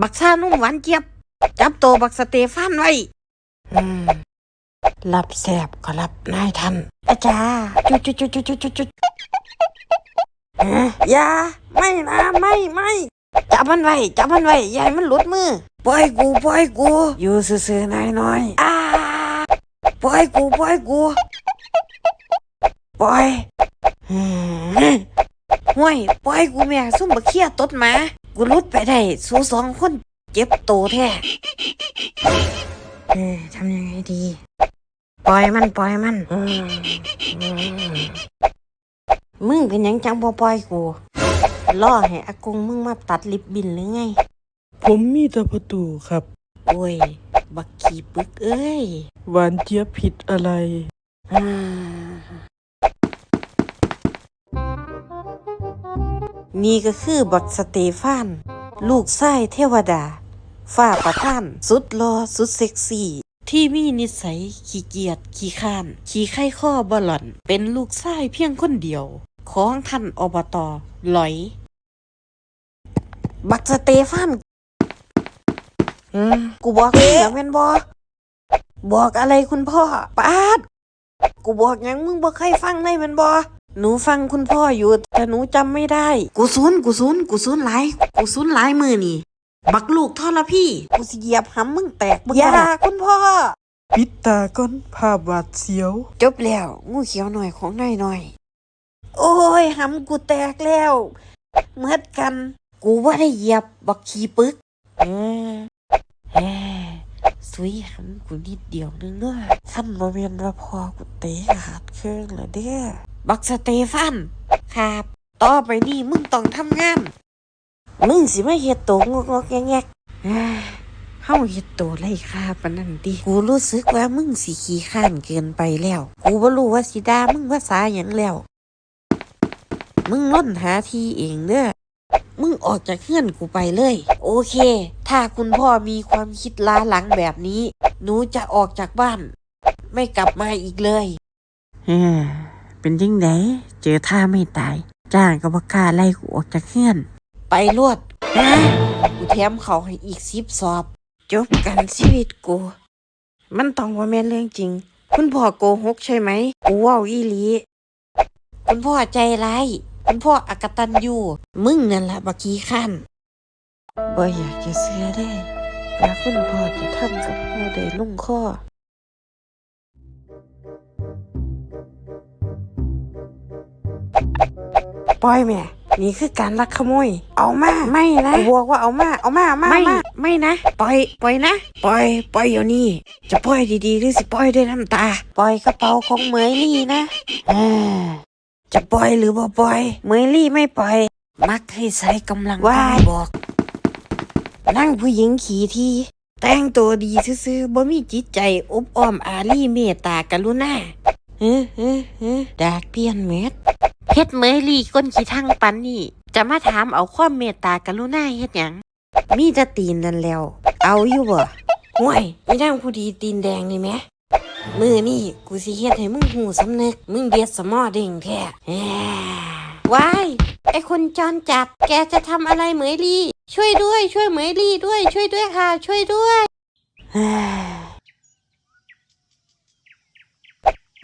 บักซานุ่มหวานเจี๊ยบ จับโตบักสเตฟานไว้อืมรับแสบก็รับนายทันอาจารย์จุดจุดจุดจุดจุดจุดจุดอย่าไม่นะไม่ไม่จับมันไว้จับมันไว้ยาให้มันหลุดมือปล่อยกูปล่อยกู อยู่ซื่อๆนายน้อยอ้าปล่อยกูปล่อยกูปล่อย ห่วยปล่อยกูแม่ซุ่มบักเคียตดหมากูหลุดไปได้สู้สองคนเจ็บโตแท้เออทำยังไงดี ปล่อยมันปล่อยมันอืมอืมมึงเป็นหยังจังบ่ปล่อยกูล่อให้อากงมึงมาตัดลิบบินหรือไง ผมมีแต่ประตูครับ โอ้ย บักขี้ปึกเอ้ย หวานเจี๊ยบผิดอะไรอ่า นี่ก็คือบักสเตฟาน ลูกไส้เทวดา ฝ้าประท่าน สุดรอสุดเซ็กซี่ ที่มีนิสัยขี้เกียจขี้ข้าน ขี้ไข้ข้อบอลอน เป็นลูกไส้เพียงคนเดียว ของท่านอบตหลอย บักสเตฟานอืมกูบอกมึงอย่าเป็นบอบอกอะไรคุณพ่อปาด กูบอกยังมึงบ่เคยฟังได้แมันบ่ หนูฟังคุณพ่ออยู่ แต่หนูจำไม่ได้ กูซุนกูซุนกูซุนหลายกูซุนหลายมือนี่ บักลูกทอละพี่ กูสิเหยียบหำมึงแตกอย่าคุณพ่อ ปิดตาก้อนภาพหวาดเสียว จบแล้วงูเขียวหน่อยของนายหน่อย โอ้ยหำกูแตกแล้วเหมือนกัน กูว่าได้เหยียบบักขี้ปึกเออแฮสุยหำกูนิดเดียวนึงเด้อขั้นมาเวียนว่าพอกูเตะขาดเครื่องเลยเด้อ บักสเตฟัน ครับ ต่อไปนี่มึงต้องทำงาน มึงสิมาเฮ็ดโตงกงกแงกๆเอ้ยเฮาเฮ็ดโตไรค่าปานนั้นดิกูรู้สึกว่ามึงสิขี้ข้านเกินไปแล้ว กูบ่รู้ว่าสิดามึงภาษาหยังแล้ว มึงล้นหาทีเองเด้อมึงออกจากเฮือนกูไปเลย โอเค ถ้าคุณพ่อมีความคิดล้าหลังแบบนี้ หนูจะออกจากบ้าน ไม่กลับมาอีกเลยเฮ้ เป็นยังไงเจอท่าไม่ตาย จ้างกับกล้าไล่กูออกจากเฮือน ไปรวดฮะกูแถมเขาให้อีกสิบสอบ จบกันชีวิตกู มันต้องว่าแม่นเรื่องจริง คุณพ่อโกหกใช่ไหมกูเว่าอีหลี คุณพ่อใจร้ายคุณพ่ออักตันยูมึงนั่นแหละบักกี้ขันบ่อยากจะเชื่อได้ว่าคุณพ่อจะทำกับพ่อได้ลุ่งข้อ ปล่อยแม่ นี่คือการลักขโมย เอามาไม่นะกูบอกว่าเอามาเอามามาไม่ไม่นะ ปล่อย ปล่อยนะ ปล่อย ปล่อยเดี๋ยวนี้ จะปล่อยดีๆหรือสิปล่อยด้วยน้ำตา ปล่อยกระเป๋าของเหมยลี่นะอ่าจะปล่อยหรือบ่ปล่อยเมยลี่ไม่ปล่อย มักให้ใช้กำลังกายบอก นั่งผู้หญิงขี่ทีแต่งตัวดีซื่อๆบ่มีจิตใจอบอ้อมอารีเมตตากรุณาเฮ้เฮ้เฮ้ดากเปลี่ยนเม็ด เฮ็ดเมยลี่ก้นขี้ทั้งปันนี่ จะมาถามเอาความเมตตากรุณาเฮ็ดหยังมีแต่ตีนนั่นแล้ว เอาอยู่บ่ห่วยอีนางผู้ดีตีนแดงนี่แหมมือนี่กูสิเฮ็ดให้มึงหูสำนึก มึงเบียดสมอเด้งแท้แหม่ว้ายไอคนจรจัด แกจะทำอะไรเหมยลี่ ช่วยด้วย ช่วยเหมยลี่ด้วย ช่วยด้วยค่ะ ช่วยด้วยเฮ้ย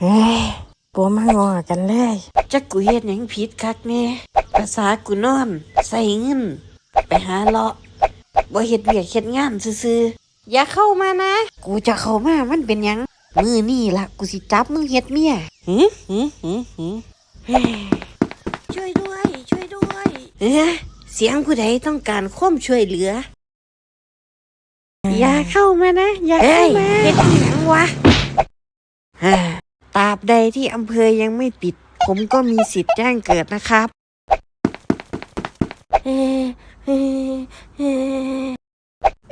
เฮ้ย ปัวมางอกันเลยจักกูเฮ็ดหยังผิดคักแน่ภาษากูนอนใส่เงิน ไปหาเลาะบ่เฮ็ดเวียกเฮ็ดงานซื่อๆอย่าเข้ามานะ กูจะเข้ามามันเป็นหยังมือนี่ล่ะกูสิจับมึงเฮ็ดเมียหือหือหือหือเฮ้ยช่วยด้วย ช่วยด้วยเอ๊ะเสียงผู้ใดต้องการความช่วยเหลือ อย่าเข้ามานะ อย่าเข้ามาเฮ็ดอีหยังวะฮ่าตราบ ใดที่อำเภอยังไม่ปิด ผมก็มีสิทธิ์แจ้งเกิดนะครับเอเอ๊ะ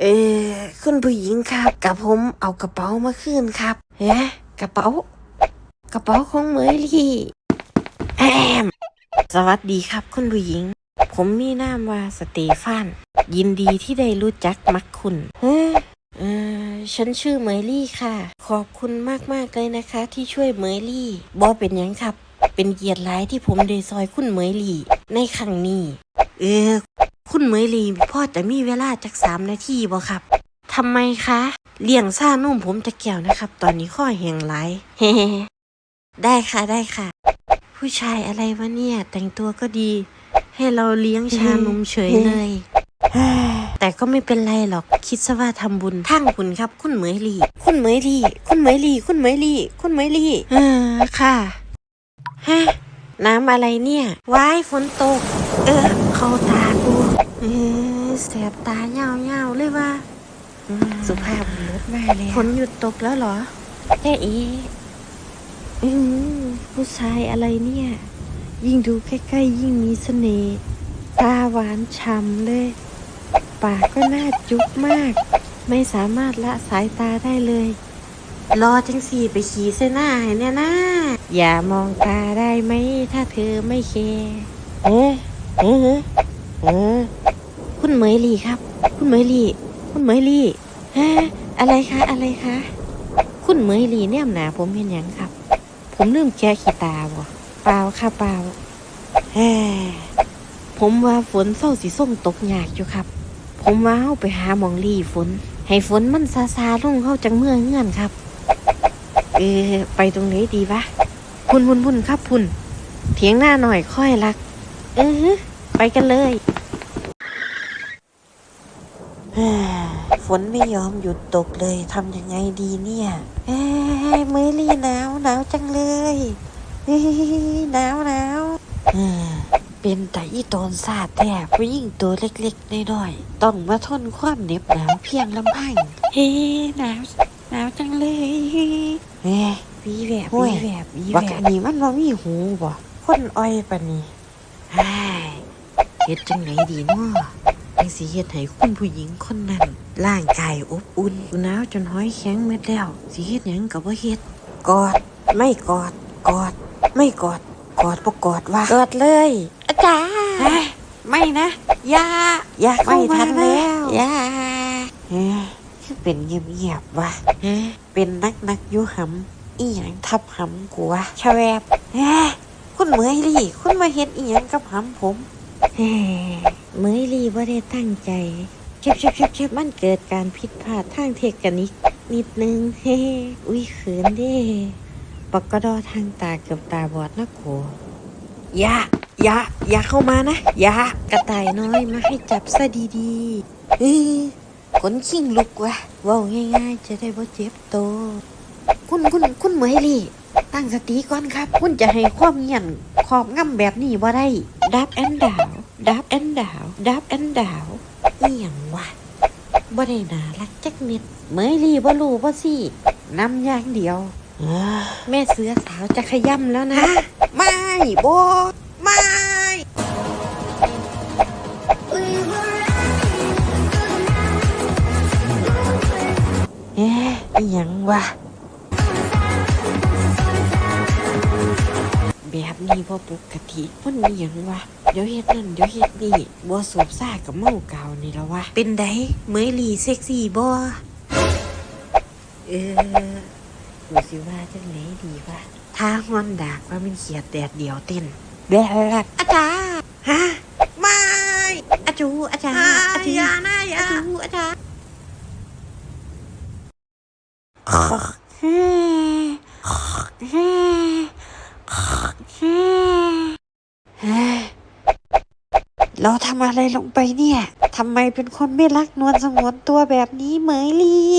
เออคุณผู้หญิงครับ กับผมเอากระเป๋ามาคืนครับเฮ้กระเป๋า กระเป๋าของเมยลี่แอมสวัสดีครับคุณผู้หญิง ผมมีนามว่าสเตฟาน ยินดีที่ได้รู้จักมักคุณเออฉันชื่อเมยลี่ค่ะ ขอบคุณมากๆเลยนะคะ ที่ช่วยเหมยลี่บอเป็นหยังครับ เป็นเกียรติหลายที่ผมได้ซอยคุณเหมยลี่ ในครั้งนี้ เออ คุณเหมยลีพ่อจะมีเวลาจักสามนาทีบ่ครับทำไมคะ เลี้ยงซ่านุ่มผมจะแก้วนะครับ ตอนนี้ข้อแห้งไหลเฮ้ได้ค่ะได้ค่ะ ผู้ชายอะไรวะเนี่ย แต่งตัวก็ดี ให้เราเลี้ยงชานมเฉยเลย แต่ก็ไม่เป็นไรหรอก คิดซะว่าทำบุญทั้งคุณครับ คุณเหมยลีคุณเหมยลีคุณเหมยลีคุณเหมยลีคุณเหมยลีเออค่ะฮะน้ำอะไรเนี่ยว้ายฝนตก เออ เข้าตากูเออแสบตาเงาๆเลยว่า สุภาพบุรุษมาเลยฝนหยุดตกแล้วเหรอแค่อีอืมผู้ชายอะไรเนี่ย ยิ่งดูใกล้ๆ ยิ่งมีเสน่ห์ตาหวานฉ่ำเลย ปากก็น่าจุ๊บมาก ไม่สามารถละสายตาได้เลย รอจังสี่ไปขี่เส้นหน้าให้เนี่ยนะอย่ามองตาได้ไหมถ้าเธอไม่แคร์เอ๊ะเอ๊ะเอ๊ะคุณเหมยลี่ครับ คุณเหมยลี่ คุณเหมยลี่ฮะอะไรคะอะไรคะคุณเหมยลี่เนี่ยหนาผมเห็นหยังครับ ผมลืมแก้ขี้ตาบ่เปล่าค่ะเปล่าแหมผมว่าฝนเศร้าสีส้มตกยากอยู่ครับ ผมว่าเฮาไปหาหมองลี่ฝน ให้ฝนมันซาซาลงเข้าจังเมื่อเงื่อนครับ เออ ไปตรงไหนดีวะพุ่นพุ่นพุ่นครับพุ่น เถียงหน้าหน่อยค่อยรัก เออไปกันเลยฝนไม่ยอมหยุดตกเลยทำยังไงดีเนี่ยเฮ้ยเมลี่หนาวหนาวจังเลยหนาวหนาว เออเป็นแต่อีโตนซาดแท้ผู้หญิงตัวเล็กๆน้อยๆต้องมาทนความเหน็บหนาวเพียงลำพังเฮ้หนาวหนาวจังเลยเฮ้วีแวบวีแวบวีแวบว่ากันนี้มันว่ามีหูบ่คนอ้อยปะนี่ไอ้ยเฮ็ดจังไหนดีเนาะจังสิเฮ็ดให้คุณผู้หญิงคนนั้นร่างกายอบอุ่นหนาวจนห้อยแข็งเม็ดแล้วสิเฮ็ดหยังก็บ่เฮ็ดกอด ไม่กอดกอด ไม่กอดกอดบ่กอดว่ากอดเลยอา จารย์ไม่นะอย่าอย่าเข้ามาแล้วอย่าเฮ้ยคือเป็นเงียบๆว่ะเฮ้ยเป็นนักนักๆอยู่หำอีหยังทับหำกูวะชะแวบเฮ้ยคุณเหมยลี่ คุณมาเฮ็ดอีหยังกับหำผมเฮ้เมยลีว่าได้ตั้งใจเช็บเช็บเช็บเช็บมันเกิดการผิดพลาดทางเทคนิคนิดนึงเฮ้อุ้ยเขินเด้ปกกดอทางตาเกือบตาบอดนะโกอย่า อย่าอย่าเข้ามานะ อย่ากระต่ายน้อยมาให้จับซะดีๆเฮ้ยขนขิงลุกว่ะเว้าง่ายๆ จะได้บ่เจ็บโตวคุณคุณคุณเหมยลีตั้งสติก่อนครับ คุณจะให้ความเงียนขอบง่ำแบบนี้ว่าได้ดับแอนดาวดับแอนดาวดับแอนดาวอีหยังวะบ่ได้น่ารักจักนิดเมยลีบ่รู้บ่สินำอย่างเดียวเอ้อแม่เสือสาวจะขย่ำแล้วนะ ไม่บ่ไหยังวะ แบบนี้พอปกติมันมีหยังวะ เดี๋ยวเฮ็ดนั่นเดี๋ยวเฮ็ดนี่บ่สูบซ่ากับเมาเกาวนี่ละวะ เป็นไดเมยหลีเซ็กซี่บ่เออกูสิว่าจังไหนดีวะถ้าฮอนดากว่ามันเขียดแดดเดียวเต้นแบบอาจารย์ฮะไม่อาจูอาจารย์อาจูอาจูอาจารย์ เราทำอะไรลงไปเนี่ย ทำไมเป็นคนไม่รักนวลสงวนตัวแบบนี้เหมยลี่